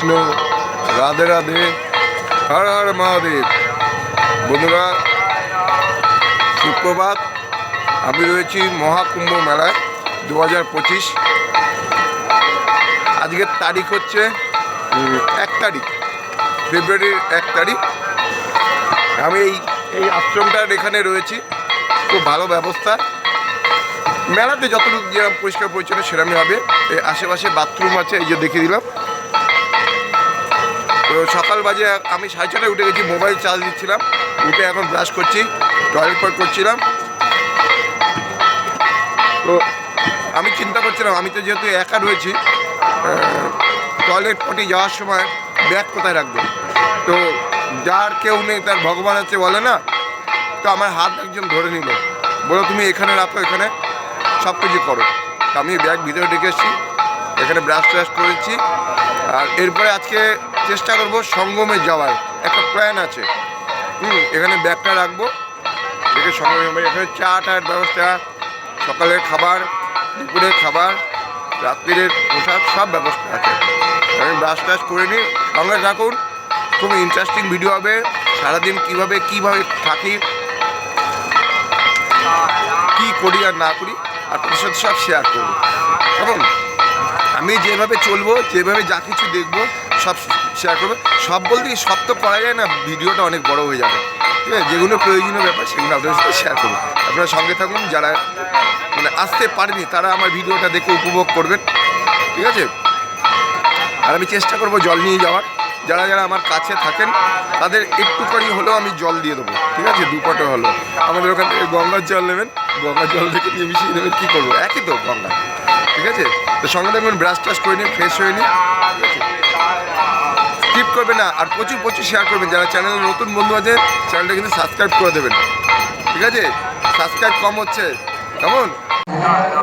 কৃষ্ণ, রাধে রাধে, হর হর মহাদেব। বন্ধুরা, সুপ্রভাত, আমি রয়েছি মহাকুম্ভ মেলায় দু হাজার পঁচিশ। আজকের তারিখ হচ্ছে এক তারিখ, ফেব্রুয়ারির এক তারিখ। আমি এই এই আশ্রমটার এখানে রয়েছি, খুব ভালো ব্যবস্থা। মেলাতে যতটুকু যেরকম পরিষ্কার পরিচ্ছন্ন সেরকমই হবে। এই আশেপাশে বাথরুম আছে, এই যে দেখিয়ে দিলাম। সকাল বাজে আমি সাড়ে ছটায় উঠে গেছি, মোবাইল চার্জ দিচ্ছিলাম, উঠে এখন ব্রাশ করছি টয়লেট পর করছিলাম। তো আমি চিন্তা করছিলাম, আমি তো যেহেতু একা রয়েছি টয়লেট পটি যাওয়ার সময় ব্যাগ কোথায় রাখব? তো যার কেউ নেই, তার ভগবান আছে বলে না, তো আমার হাত একজন ধরে নিল, বলো তুমি এখানে রাখো, এখানে সব কিছু করো আমি ব্যাগ ভিতরে রেখে এসেছি এখানে ব্রাশ ট্রাশ করেছি। আর এরপরে আজকে চেষ্টা করব সঙ্গমে যাওয়ার। একটা প্ল্যান আছে। হুম, এখানে ব্যাগটা রাখব। রেখে সঙ্গমে। এখানে চা টায়ের ব্যবস্থা সকালের খাবার দুপুরের খাবার রাত্রিরের পোশাক সব ব্যবস্থা আছে। আমি ব্রাশ ট্রাশ করে নিই। সঙ্গে থাকুন, খুব ইন্টারেস্টিং ভিডিও হবে। সারাদিন কীভাবে কীভাবে থাকি, কি করি আর না করি, আর তোর সাথে সব শেয়ার করব। কেমন? আমি যেভাবে চলবো, যেভাবে যা কিছু দেখব, সব শেয়ার করব, সব বলতে কি সব তো করা যায় না, ভিডিওটা অনেক বড় হয়ে যাবে। ঠিক আছে? যেগুলো প্রয়োজনীয় ব্যাপার, সেগুলো আপনাদের সাথে শেয়ার করব। আপনারা সঙ্গে থাকুন, যারা মানে আসতে পারেনি, তারা আমার ভিডিওটা দেখে উপভোগ করবেন। ঠিক আছে? আর আমি চেষ্টা করব জল নিয়ে যাওয়ার। যারা যারা আমার কাছে থাকেন, তাদের একটুখানি হলেও আমি জল দিয়ে দেবো। ঠিক আছে? দু পটো হলো আমাদের ওখান থেকে গঙ্গার জল নেবেন। গঙ্গার জল থেকে নিয়ে মিশিয়ে নেবেন, কী করব? একই তো গঙ্গা। ঠিক আছে? তো সঙ্গে থাকবেন ব্রাশ টাশ করে নিন ফ্রেশ হয়ে নিন। স্কিপ করবে না, আর প্রচুর প্রচুর শেয়ার করবেন। যারা চ্যানেলে নতুন বন্ধু আছে চ্যানেলটা কিন্তু সাবস্ক্রাইব করে দেবেন। ঠিক আছে? সাবস্ক্রাইব কম হচ্ছে। কেমন?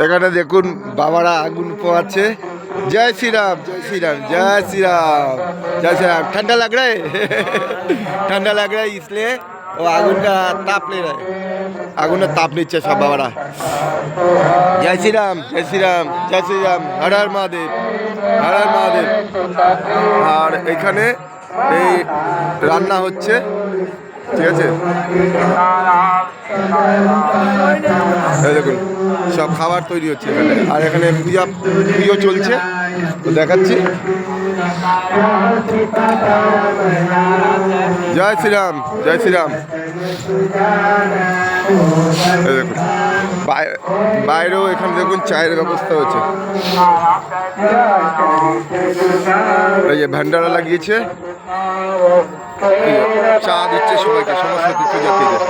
এখানে দেখুন, বাবারা আগুন পোয়াচ্ছে জয় শ্রীরাম জয় শ্রীরাম জয় শ্রীরাম জয় শ্রীরাম। ঠান্ডা লাগ রায় ঠান্ডা লাগ রায় रहा ও আগুনটা তাপলে রায় আগুনের তাপ নিচ্ছে সব বাবারা। জয় শ্রীরাম জয় শ্রীরাম জয় শ্রীরাম, হর হর মহাদেব, হর হর মহাদেব। আর এখানে এই রান্না হচ্ছে ঠিক আছে? দেখুন, সব খাবার তৈরি হচ্ছে এখানে। আর এখানে পূজা, পুজো চলছে। তো দেখাচ্ছি। জয় শ্রীরাম জয় শ্রীরাম। দেখুন বাইরেও এখানে দেখুন চায়ের ব্যবস্থা হচ্ছে। এই যে ভান্ডারা লাগিয়েছে। চা দিচ্ছে সবাইকে সমস্ত তীর্থযাত্রীদের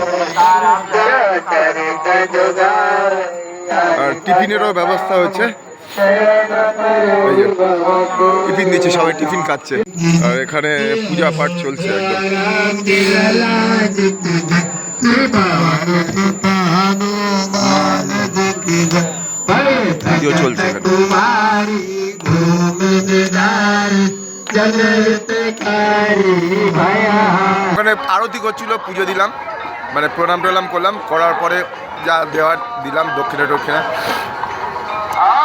আর টিফিনেরও ব্যবস্থা হচ্ছে টিফিন দিচ্ছে, সবাই টিফিন খাচ্ছে। আর এখানে পূজা পাঠ চলছে একদম। চলছে ওখানে আরতি করছিল, পুজো দিলাম মানে প্রণাম টনাম করলাম, করার পরে যা দেওয়ার দিলাম দক্ষিণা টক্ষিণা।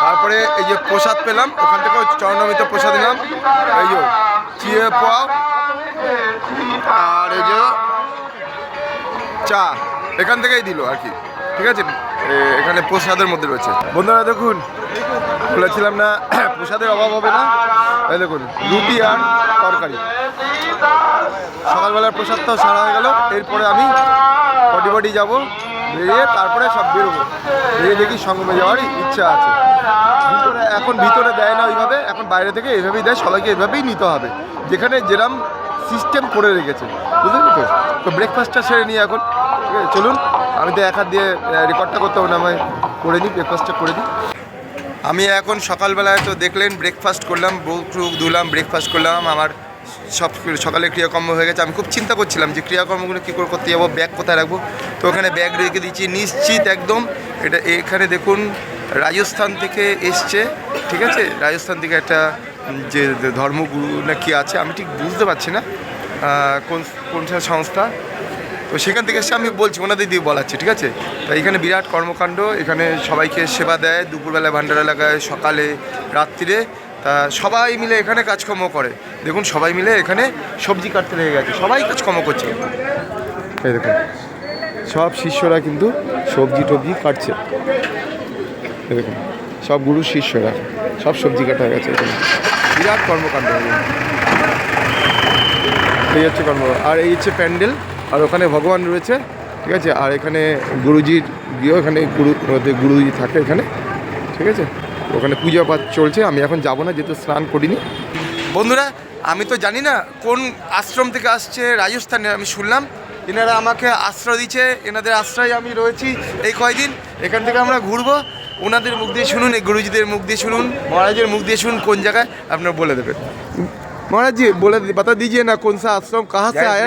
তারপরে এই যে প্রসাদ পেলাম, ওখান থেকে চরণমিত প্রসাদ দিলাম এই যে চিড়ে পাও আর এই যে চা, এখান থেকেই দিল আর কি। ঠিক আছে? এখানে প্রসাদের মধ্যে রয়েছে। বন্ধুরা, দেখুন বলেছিলাম না, প্রসাদের অভাব হবে না। এই দেখুন, রুটি আর তরকারি। সকালবেলার প্রসাদটাও সারা হয়ে গেল। এরপরে আমি বডি বডি যাব, বেরিয়ে তারপরে সব বেরোবো। বেরিয়ে দেখি সঙ্গমে যাওয়ার ইচ্ছা আছে। ভিতরে, এখন ভিতরে দেয় না ওইভাবে, এখন বাইরে থেকে এভাবেই দেয়, সবাইকে এভাবেই নিতে হবে। যেখানে যেরাম সিস্টেম করে রেখেছে। বুঝলেন তো তো ব্রেকফাস্টটা সেরে নিই এখন। ঠিক আছে, চলুন। আমি তো এক হাত দিয়ে রেকর্ডটা করতে হবে না আমায় করে নিই ব্রেকফাস্টটা করে দিই। আমি এখন সকালবেলায় তো দেখলেন ব্রেকফাস্ট করলাম বুক টুক ধুলাম ব্রেকফাস্ট করলাম, আমার সব সকালে ক্রিয়াকর্ম হয়ে গেছে। আমি খুব চিন্তা করছিলাম যে ক্রিয়াকর্মগুলো কী করে করতে যাব ব্যাগ কোথায় রাখব? তো ওখানে ব্যাগ রেখে দিচ্ছি, নিশ্চিত একদম এটা এখানে দেখুন, রাজস্থান থেকে এসছে, ঠিক আছে? রাজস্থান থেকে একটা যে ধর্মগুরু না কি আছে, আমি ঠিক বুঝতে পারছি না কোন কোন সংস্থা? তো সেখান থেকে এসে আমি বলছি ওনাদের দিয়ে বলাচ্ছি, ঠিক আছে? তো এখানে বিরাট কর্মকাণ্ড, এখানে সবাইকে সেবা দেয়, দুপুরবেলা ভান্ডার এলাকায় সকালে, রাত্রিরে। তা সবাই মিলে এখানে কাজকর্ম করে। দেখুন, সবাই মিলে এখানে সবজি কাটতে লেগে গেছে, সবাই কাজকর্ম করছে। এই দেখুন, সব শিষ্যরা কিন্তু সবজি টবজি কাটছে। দেখুন, সব গুরু শিষ্যরা, সব সবজি কাটা হয়ে গেছে এখানে। বিরাট কর্মকাণ্ড। এই হচ্ছে কর্ম আর এই হচ্ছে প্যান্ডেল। আর ওখানে ভগবান রয়েছে ঠিক আছে? আর এখানে গুরুজির গিয়েও এখানে গুরু গুরুজি থাকে এখানে ঠিক আছে? ওখানে পূজা পাঠ চলছে আমি এখন যাব না যেহেতু স্নান করিনি। বন্ধুরা আমি তো জানি না কোন আশ্রম থেকে আসছে রাজস্থানে আমি শুনলাম এনারা আমাকে আশ্রয় দিচ্ছে এনাদের আশ্রয় আমি রয়েছি এই কয়দিন এখান থেকে আমরা ঘুরবো। ওনাদের মুখ দিয়ে শুনুন এই গুরুজিদের মুখ দিয়ে শুনুন মহারাজের মুখ দিয়ে শুনুন কোন জায়গায় আপনার বলে দেবেন। মহারাজ জি বলে বাতা দিজিয়ে না কোন সা আশ্রম কাহা সে আয়া?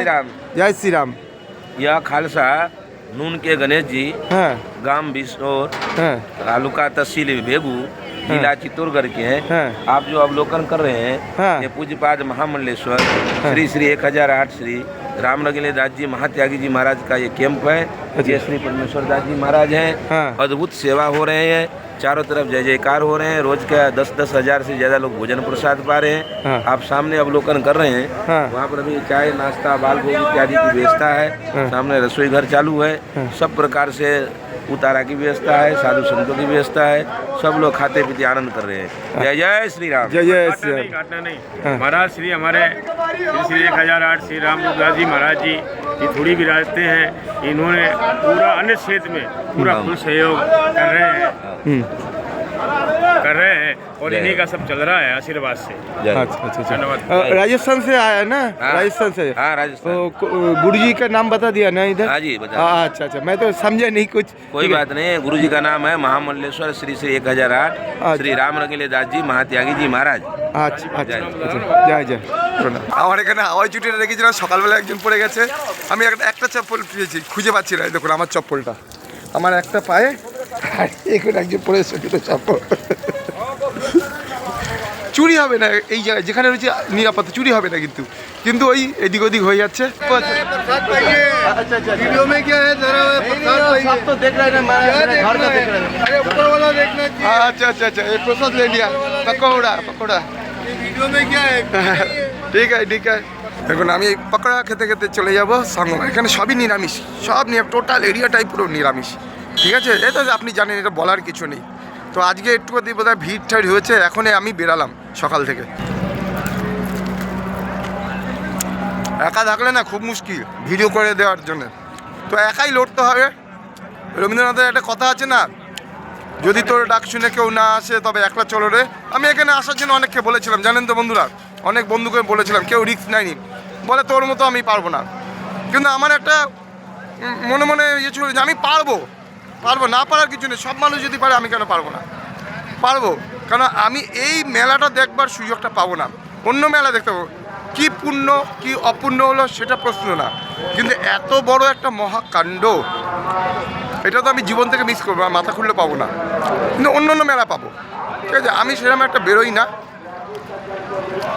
जय श्री राम। यह खालसा नून के गणेश जी हाँ। गाँव बिस्नौर हाँ। तालुका तहसील बेगू जिला चित्तौड़गढ़ के हैं। हाँ। आप जो अवलोकन कर रहे हैं हाँ। ये पूज्यपाद महामंडलेश्वर श्री श्री एक हज़ार आठ श्री रामनगले दास जी महात्यागी जी महाराज का ये कैंप है। ये श्री परमेश्वर दास जी महाराज हैं। हाँ। अद्भुत सेवा हो रहे हैं। चारों तरफ़ जय जयकार हो रहे हैं रोज का दस दस हज़ार से ज़्यादा लोग भोजन प्रसाद पा रहे हैं हाँ। आप सामने अवलोकन कर रहे हैं हाँ। वहाँ पर अभी चाय नाश्ता बाल भोग इत्यादि की व्यवस्था है हाँ। है सामने रसोई घर चालू है सब प्रकार से उतारा की व्यवस्था है साधु संतों की व्यवस्था है सब लोग खाते पीते आनंद कर रहे हैं। जय जय श्री राम। जय जय श्री राम। काटना नहीं। हाँ। महाराज श्री हमारे श्री श्री एक हज़ार आठ श्री राम जी महाराज जी ये थोड़ी भी राजते हैं। इन्होंने पूरा अन्य क्षेत्र में पूरा हाँ। सहयोग कर रहे हैं। हम्म, कर रहे हैं और जय। इन्हीं का सब चल रहा है आशीर्वाद से जय अच्छा अच्छा अच्छा धन्यवाद। अ, राजस्थान से आया है ना हाँ। राजस्थान से हाँ राजस्थान तो गुरु जी का नाम बता दिया ना इधर हाँ जी, बता हाँ, अच्छा अच्छा मैं तो समझा नहीं कुछ कोई ठीक है। बात नहीं है गुरु जी का नाम है महामंडलेश्वर श्री श्री एक हजार आठ अच्छा। श्री राम रंगीले दास जी महात्यागी जी महाराज আচ্ছা আচ্ছা জয়। আচ্ছা জয় জয় আমার এখানে হাওয়াই চুটিটা রেখেছিলাম সকালবেলা একজন পড়ে গেছে আমি একটা একটা চপ্পল পেয়েছি খুঁজে পাচ্ছি না এই দেখুন আমার চপ্পলটা আমার একটা পায়ে একজন পরে চাপ। চুরি হবে না এই জায়গায়, যেখানে রয়েছে নিরাপত্তা, চুরি হবে না কিন্তু। কিন্তু ওই এদিক ওদিক হয়ে যাচ্ছে। আচ্ছা, আচ্ছা, আচ্ছা ঠিক আছে ঠিক আছে। দেখুন, আমি পকোড়া খেতে খেতে চলে যাব সঙ্গম এখানে সবই নিরামিষ। সব নিয়ে টোটাল এরিয়াটাই পুরো নিরামিষ। ঠিক আছে? তো আপনি জানেন, এটা বলার কিছু নেই। তো আজকে একটু বোধ হয় ভিড় ঠাড় হয়েছে, এখনই আমি বেরালাম সকাল থেকে। একা থাকলে না খুব মুশকিল, ভিডিও করে দেওয়ার জন্য। তো একাই লড়তে হবে। রবীন্দ্রনাথের একটা কথা আছে না, যদি তোর ডাক শুনে কেউ না আসে তবে একলা চলো রে। আমি এখানে আসার জন্য অনেককে বলেছিলাম, জানেন তো বন্ধুরা? অনেক বন্ধুকে বলেছিলাম, কেউ রিস্ক নেয়নি। বলে তোর মতো আমি পারব না। কিন্তু আমার একটা মনে মনে ইয়ে ছিল যে আমি পারব। পারব, না পারার কিছু নেই। সব মানুষ যদি পারে, আমি কেন পারব না? পারব। কারণ আমি এই মেলাটা দেখবার সুযোগটা পাবো না। অন্য মেলা দেখতে পাবো। কী পূর্ণ কী অপূর্ণ হলো, সেটা প্রশ্ন না। কিন্তু এত বড় একটা মহাকাণ্ড, এটা তো আমি জীবন থেকে মিস করব মাথা খুললে পাবো না। কিন্তু অন্য অন্য মেলা পাবো। ঠিক আছে? আমি সেরকম একটা বেরোই না।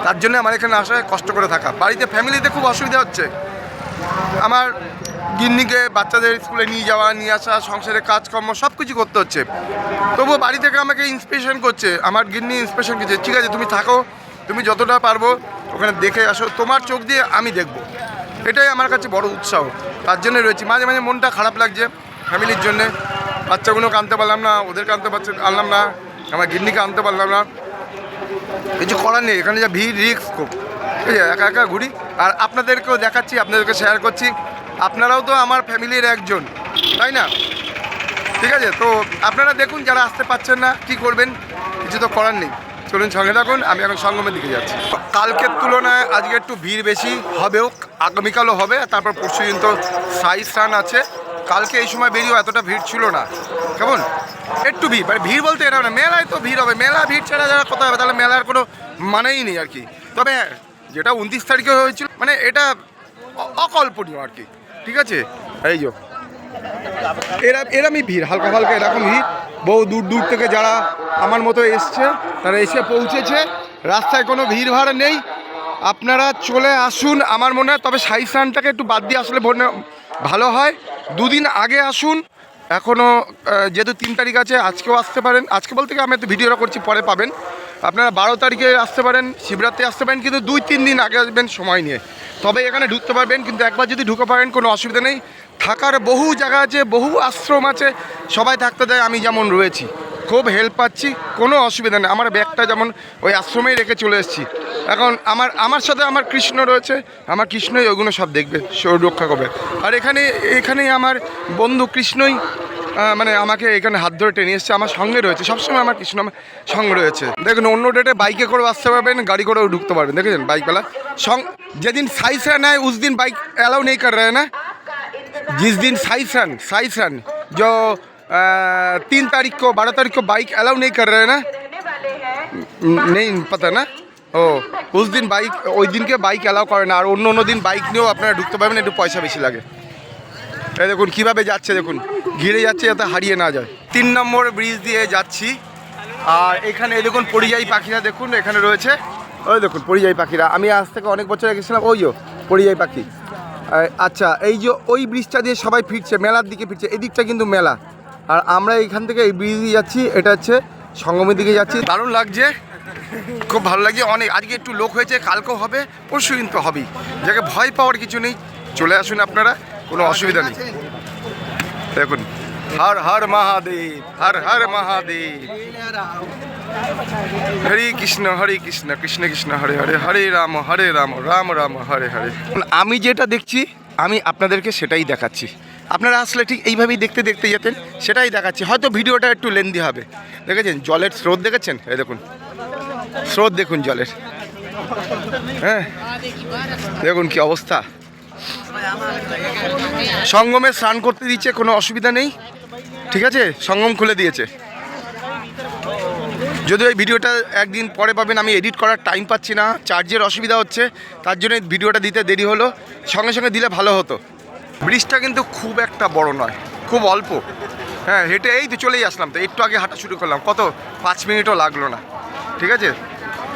তার জন্য আমার এখানে আসায় কষ্ট করে থাকা। বাড়িতে ফ্যামিলিতে খুব অসুবিধা হচ্ছে। আমার গিন্নিকে বাচ্চাদের স্কুলে নিয়ে যাওয়া, নিয়ে আসা সংসারের কাজকর্ম সব কিছু করতে হচ্ছে। তবুও বাড়ি থেকে আমাকে ইন্সপিরেশন করছে। আমার গিন্নি ইন্সপিরেশন করছে, ঠিক আছে, তুমি থাকো, তুমি যতটা পারব ওখানে দেখে আসো। তোমার চোখ দিয়ে আমি দেখব। এটাই আমার কাছে বড় উৎসাহ। তার জন্য রয়েছি। মাঝে মাঝে মনটা খারাপ লাগছে ফ্যামিলির জন্যে। বাচ্চাগুলোকে আনতে পারলাম না, ওদেরকে আনতে পারছে, আনলাম না, আমার গিন্নিকে আনতে পারলাম না। কিছু করার নেই, এখানে যা ভিড় রিক্স খুব। ঠিক আছে একা একা ঘুরি, আর আপনাদেরকেও দেখাচ্ছি, আপনাদেরকে শেয়ার করছি। আপনারাও তো আমার ফ্যামিলির একজন, তাই না? ঠিক আছে, তো আপনারা দেখুন যারা আসতে পারছেন না, কি করবেন, কিছু তো করার নেই। চলুন সঙ্গে থাকুন, আমি এখন সঙ্গমের দিকে যাচ্ছি। কালকের তুলনায় আজকে একটু ভিড় বেশি হবেও আগামীকালও হবে তারপর পরশু দিন তো সাই স্নান আছে। কালকে এই সময় বেরিয়েও এতটা ভিড় ছিল না। কেমন? একটু ভিড় মানে ভিড় বলতে এটা না, মেলায় তো ভিড় হবে। মেলা ভিড় ছাড়া যারা কোথায় হবে তাহলে মেলার কোনো মানেই নেই আর কি। তবে হ্যাঁ যেটা উনত্রিশ তারিখে হয়েছিল মানে এটা অকল্পনীয় আর কি। ঠিক আছে? এই যো। এরা এরমই ভিড়, হালকা হালকা এরকম ভিড়। বহু দূর দূর থেকে যারা আমার মতো এসছে, তারা এসে পৌঁছেছে। রাস্তায় কোনো ভিড় ভাড় নেই। আপনারা চলে আসুন আমার মনে হয়, তবে সাই স্নানটাকে একটু বাদ দিয়ে আসলে ভালো হয়। দুদিন আগে আসুন। এখনও যেহেতু তিন তারিখ আছে, আজকেও আসতে পারেন। আজকে বলতে আমি একটু ভিডিওটা করছি, পরে পাবেন। আপনারা বারো তারিখে আসতে পারেন, শিবরাত্রি আসতে পারেন, কিন্তু দুই, তিন দিন আগে আসবেন সময় নিয়ে। তবে এখানে ঢুকতে পারবেন, কিন্তু একবার যদি ঢুকে পারেন, কোনো অসুবিধা নেই। থাকার বহু জায়গা আছে, বহু আশ্রম আছে, সবাই থাকতে দেয়, আমি যেমন রয়েছি। খুব হেল্প পাচ্ছি, কোনো অসুবিধা নেই। আমার ব্যাগটা যেমন ওই আশ্রমেই রেখে চলে এসেছি। এখন আমার আমার সাথে আমার কৃষ্ণ রয়েছে, আমার কৃষ্ণই ওগুলো সব দেখবে সে রক্ষা করবে। আর এখানে, এখানেই আমার বন্ধু কৃষ্ণই মানে আমাকে এখানে হাত ধরে টেনে এসছে আমার সঙ্গে রয়েছে সবসময় আমার কৃষ্ণ আমার সঙ্গে রয়েছে দেখুন অন্য ডেটে বাইকে করে আসতে পারবেন গাড়ি করেও ঢুকতে পারবেন দেখেছেন বাইকওয়ালা সং যেদিন সাইজ রান है उस दिन बाइक अलाउ नहीं कर रहे हैं ना जिस दिन साइज रन साइज रन जो अ, तीन तारीख को बारह तारीख को बाइक अलाउ नहीं कर रहे हैं ना न- नहीं पता না ও উস দিন বাইক ওই দিনকে বাইক অ্যালাউ করে না আর অন্য অন্য দিন বাইক নিয়েও আপনারা ঢুকতে পারবেন একটু পয়সা বেশি লাগে এই দেখুন, কীভাবে যাচ্ছে দেখুন। ঘিরে যাচ্ছে যাতে হারিয়ে না যায়। তিন নম্বর ব্রিজ দিয়ে যাচ্ছি। আর এখানে এই দেখুন, পরিযায়ী পাখিরা দেখুন, এখানে রয়েছে। ওই দেখুন, পরিযায়ী পাখিরা। আমি আজ থেকে অনেক বছর গেছিলাম ওইও পরিযায়ী পাখি। আচ্ছা এই যে ওই ব্রিজটা দিয়ে সবাই ফিরছে, মেলার দিকে ফিরছে এদিকটা কিন্তু মেলা। আর আমরা এইখান থেকে এই ব্রিজ দিয়ে যাচ্ছি, এটা হচ্ছে সঙ্গমের দিকে যাচ্ছি। দারুণ লাগছে, খুব ভালো লাগছে। অনেক, আজকে একটু লোক হয়েছে, কালকেও হবে, পরশু কিন্তু হবেই। যাকে ভয় পাওয়ার কিছু নেই, চলে আসুন আপনারা। কোনো অসুবিধা নেই। দেখুন, হর হর মহাদেব, হর হর মহাদেব। হরে কৃষ্ণ হরে কৃষ্ণ কৃষ্ণ কৃষ্ণ, হরে হরে হরে রাম হরে রাম রাম রাম, হরে হরে। আমি যেটা দেখছি, আমি আপনাদেরকে সেটাই দেখাচ্ছি। আপনারা আসলে ঠিক এইভাবেই দেখতে দেখতে যেতেন, সেটাই দেখাচ্ছি। হয়তো ভিডিওটা একটু লেন্দি হবে। দেখেছেন, জলের স্রোত দেখেছেন? এই দেখুন, স্রোত দেখুন জলের। হ্যাঁ দেখুন কি অবস্থা। সঙ্গমে স্নান করতে দিচ্ছে কোনো অসুবিধা নেই। ঠিক আছে? সঙ্গম খুলে দিয়েছে। যদিও এই ভিডিওটা একদিন পরে পাবেন, আমি এডিট করার টাইম পাচ্ছি না চার্জের অসুবিধা হচ্ছে, তার জন্য ভিডিওটা দিতে দেরি হলো। সঙ্গে সঙ্গে দিলে ভালো হতো। ব্রিজটা কিন্তু খুব একটা বড় নয়, খুব অল্প। হ্যাঁ হেঁটে এই তো চলেই আসলাম, তো একটু আগে হাঁটা শুরু করলাম। কত? পাঁচ মিনিটও লাগল না। ঠিক আছে?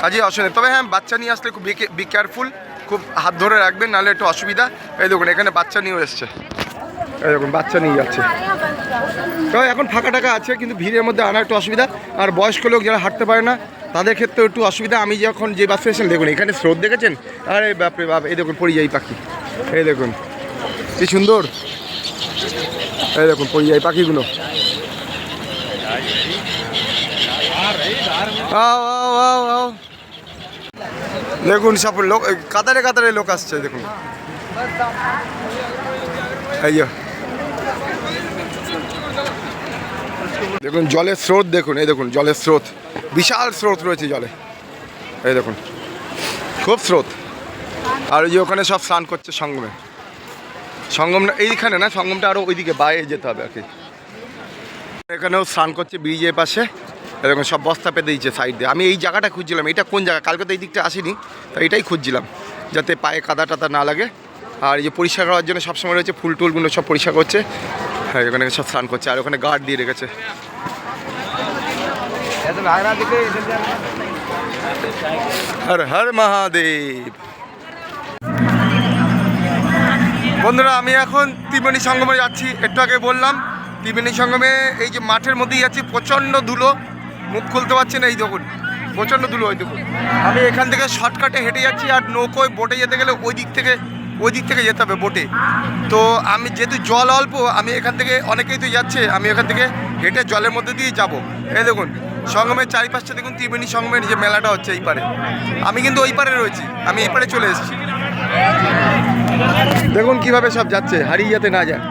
কাজে অসুবিধা তবে হ্যাঁ বাচ্চা নিয়ে আসলে খুব বি কেয়ারফুল খুব হাত ধরে রাখবেন নাহলে একটু অসুবিধা। এই দেখুন এখানে বাচ্চা নিয়েও এসছে। এই দেখুন বাচ্চা নিয়ে যাচ্ছে। তো এখন ফাঁকা টাকা আছে কিন্তু ভিড়ের মধ্যে আনা একটু অসুবিধা। আর বয়স্ক লোক যারা হাঁটতে পারে না তাদের ক্ষেত্রে একটু অসুবিধা। আমি যখন যে বাসে এসেছেন দেখুন এখানে স্রোত দেখেছেন? আরে বাপরে বাপ এই দেখুন পরিযায়ী পাখি। এই দেখুন কি সুন্দর। এই দেখুন পরিযায়ী পাখিগুলো। আও, আও, আও, আও। দেখুন সব লোক কাতারে কাতারে লোক আসছে, দেখুন। এই দেখুন, জলের স্রোত, দেখুন, এই দেখুন, জলের স্রোত। বিশাল স্রোত রয়েছে জলে। এই দেখুন, খুব স্রোত। আর ওই যে ওখানে সব স্নান করছে সঙ্গমে। সঙ্গম, এইখানে না, সঙ্গমটা আরও ওইদিকে বাইরে যেতে হবে আর কি। এখানেও স্নান করছে ব্রিজের পাশে। এরকম সব বস্তা পেতে দিচ্ছে সাইড দিয়ে। আমি এই জায়গাটা খুঁজছিলাম, এটা কোন জায়গা? কালকে তো এই দিকটা আসিনি, তো এটাই খুঁজছিলাম, যাতে পায়ে কাদা টাদা না লাগে। আর এই যে পরিষ্কার করার জন্য সবসময় রয়েছে ফুল টুলগুলো সব পরিষ্কার করছে। হ্যাঁ ওখানে সব স্নান করছে, আর ওখানে গার্ড দিয়ে রেখেছে। হর হর মহাদেব। বন্ধুরা, আমি এখন ত্রিবেণী সঙ্গমে যাচ্ছি। একটু আগে বললাম, ত্রিবেণী সঙ্গমে এই যে মাঠের মধ্যেই যাচ্ছি, প্রচণ্ড ধুলো। মুখ খুলতে পারছি না এই দেখুন। প্রচণ্ড ধুলো ওই দেখুন। আমি এখান থেকে শর্টকাটে হেঁটে যাচ্ছি আর নৌকোয় বোটে যেতে গেলে ওই দিক থেকে, ওই দিক থেকে যেতে হবে বোটে তো আমি যেহেতু জল অল্প, আমি এখান থেকে অনেকেই তো যাচ্ছে, আমি এখান থেকে হেঁটে জলের মধ্যে দিয়ে যাব। এই দেখুন, সঙ্গমের চারিপাশটা দেখুন, ত্রিবেণী সঙ্গমের যে মেলাটা হচ্ছে এই পারে। আমি কিন্তু ওই পারে রয়েছি, আমি এই পারে চলে এসেছি। দেখুন কীভাবে সব যাচ্ছে, হারিয়ে যেতে না যায়।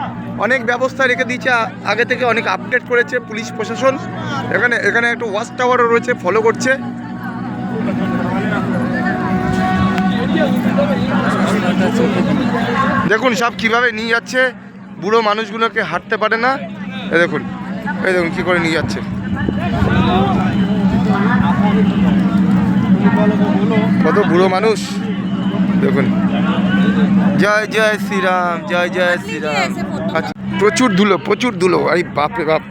অনেক ব্যবস্থা রেখে দিয়েছে। আগে থেকে অনেক আপডেট করেছে পুলিশ, প্রশাসন। এখানে এখানে একটা ওয়াচ টাওয়ারও রয়েছে ফলো করছে। দেখুন, সব কীভাবে নিয়ে যাচ্ছে। বুড়ো মানুষগুলোকে হাঁটতে পারে না। এ দেখুন, এই দেখুন কী করে নিয়ে যাচ্ছে। কত বুড়ো মানুষ। দেখুন। জয় জয় শ্রীরাম, জয় জয় শ্রীরাম। প্রচুর ধুলো প্রচুর ধুলো। আরে বাপরে বাপ।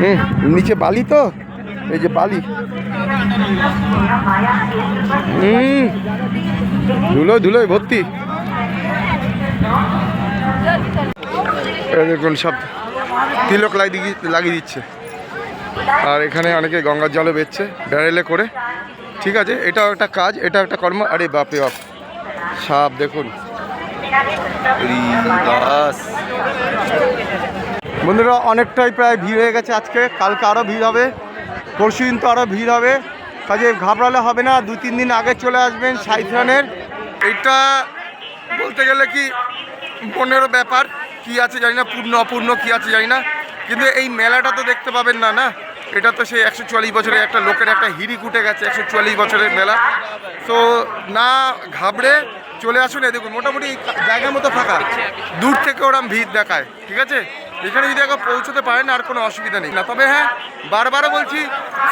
হুম নিচে বালি তো? এই যে বালি। হুম। ধুলো ধুলোয় ভর্তি। দেখুন সব তিলক লাগিয়ে লাগিয়ে দিচ্ছে। আর এখানে অনেকে গঙ্গার জলে বেচছে ব্যারেলে করে। ঠিক আছে, এটাও একটা কাজ এটা একটা কর্ম। আরে বাপরে বাপ। সাপ, দেখুন। বন্ধুরা, অনেকটাই প্রায় ভিড় হয়ে গেছে আজকে। কালকে আরও ভিড় হবে। পরশু দিন তো আরও ভিড় হবে। কাজে ঘাবড়ালে হবে না। দু, তিন দিন আগে চলে আসবেন সাইথ্রানের। এটা বলতে গেলে কি মনেরও ব্যাপার। কি আছে জানি না, পূর্ণ, অপূর্ণ কি আছে জানি না। কিন্তু এই মেলাটা তো দেখতে পাবেন না না? এটা তো সেই একশো চুয়াল্লিশ বছরের একটা লোকের একটা হিড়ি কুটে গেছে, একশো চুয়াল্লিশ বছরের মেলা। তো না ঘাবড়ে চলে আসুন দেখুন মোটামুটি জায়গা মতো ফাঁকা। দূর থেকে ওরম ভিড় দেখায় ঠিক আছে? এখানে যদি একবার পৌঁছতে পারেন আর কোনো অসুবিধা নেই। না তবে হ্যাঁ বারবারও বলছি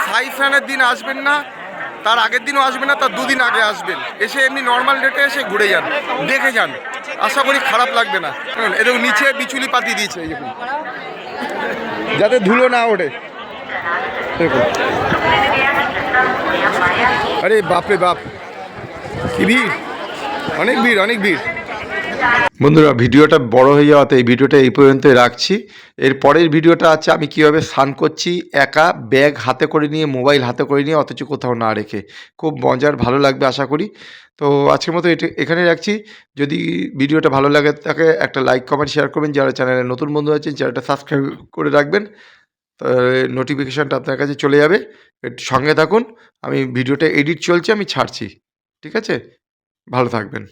সাইফানের দিন আসবেন না তার আগের দিনও আসবেন না তার দুদিন আগে আসবেন। এসে এমনি নর্মাল ডেটে এসে ঘুরে যান দেখে যান। আশা করি খারাপ লাগবে না। শুনুন, এ দেখুন নিচে বিচুলি পাতি দিয়েছে দেখুন। যাতে ধুলো না ওঠে। দেখুন। আরে বাপরে বাপ কি ভিড়। অনেক ভিড় অনেক ভিড়। বন্ধুরা, ভিডিওটা বড় হয়ে যাওয়াতে এই ভিডিওটা এই পর্যন্তই রাখছি। এর পরের ভিডিওটা আছে, আমি কীভাবে স্নান করছি, একা ব্যাগ হাতে করে নিয়ে, মোবাইল হাতে করে নিয়ে, অথচ কোথাও না রেখে। খুব মজার, ভালো লাগবে আশা করি। তো আজকের মতো এটা এখানে রাখছি। যদি ভিডিওটা ভালো লাগে থাকে, একটা লাইক, কমেন্ট, শেয়ার করবেন। যারা চ্যানেলে নতুন বন্ধু আছেন, চ্যানেলটা সাবস্ক্রাইব করে রাখবেন। নোটিফিকেশানটা আপনার কাছে চলে যাবে। সঙ্গে থাকুন। আমি ভিডিওটা এডিট চলছে, আমি ছাড়ছি। ঠিক আছে? ভালো থাকবেন।